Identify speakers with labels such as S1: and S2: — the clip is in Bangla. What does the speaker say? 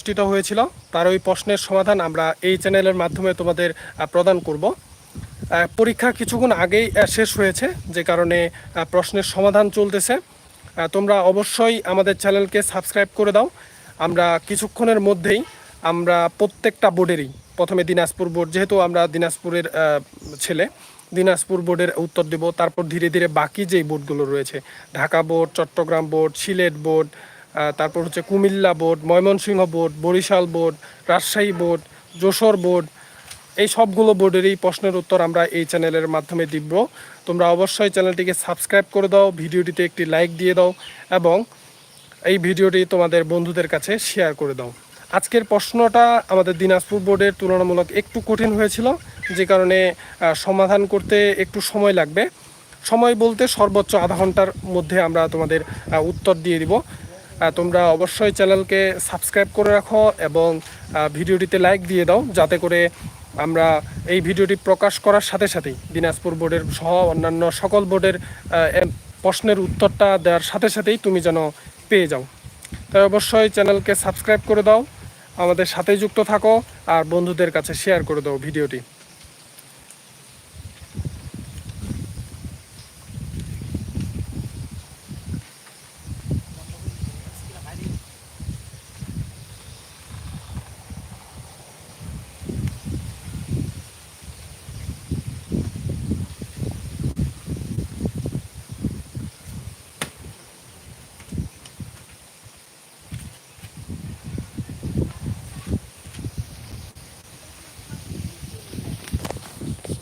S1: অনুষ্ঠিত হয়েছিল, তার ওই প্রশ্নের সমাধান আমরা এই চ্যানেলের মাধ্যমে তোমাদের প্রদান করব। পরীক্ষা কিছুক্ষণ আগেই শেষ হয়েছে, যে কারণে প্রশ্নের সমাধান চলতেছে। তোমরা অবশ্যই আমাদের চ্যানেলকে সাবস্ক্রাইব করে দাও। আমরা কিছুক্ষণের মধ্যেই আমরা প্রত্যেকটা বোর্ডেরই, প্রথমে দিনাজপুর বোর্ড, যেহেতু আমরা দিনাজপুরের ছেলে, দিনাজপুর বোর্ডের উত্তর দেব। তারপর ধীরে ধীরে বাকি যেই বোর্ডগুলো রয়েছে, Dhaka board, Chattogram board, Sylhet board তারপর হচ্ছে Comilla board, Mymensingh board, Barisal board, Rajshahi board, Jessore board, এই সবগুলো বোর্ডেরই প্রশ্নের উত্তর আমরা এই চ্যানেলের মাধ্যমে দিব। তোমরা অবশ্যই চ্যানেলটিকে সাবস্ক্রাইব করে দাও, ভিডিওটিতে একটি লাইক দিয়ে দাও এবং এই ভিডিওটি তোমাদের বন্ধুদের কাছে শেয়ার করে দাও। আজকের প্রশ্নটা আমাদের দিনাজপুর বোর্ডের তুলনামূলক একটু কঠিন হয়েছিল, যে কারণে সমাধান করতে একটু সময় লাগবে। সময় বলতে সর্বোচ্চ আধা ঘণ্টার মধ্যে আমরা তোমাদের উত্তর দিয়ে দিব। তোমরা অবশ্যই চ্যানেলকে সাবস্ক্রাইব করে রাখো এবং ভিডিওটিতে লাইক দিয়ে দাও, যাতে করে আমরা এই ভিডিওটি প্রকাশ করার সাথে সাথেই দিনাজপুর বোর্ডের সহ অন্যান্য সকল বোর্ডের প্রশ্নের উত্তরটা দেওয়ার সাথে সাথেই তুমি যেন পেয়ে যাও। তাই অবশ্যই চ্যানেলকে সাবস্ক্রাইব করে দাও, আমাদের সাথেই যুক্ত থাকো, আর বন্ধুদের কাছে শেয়ার করে দাও ভিডিওটি।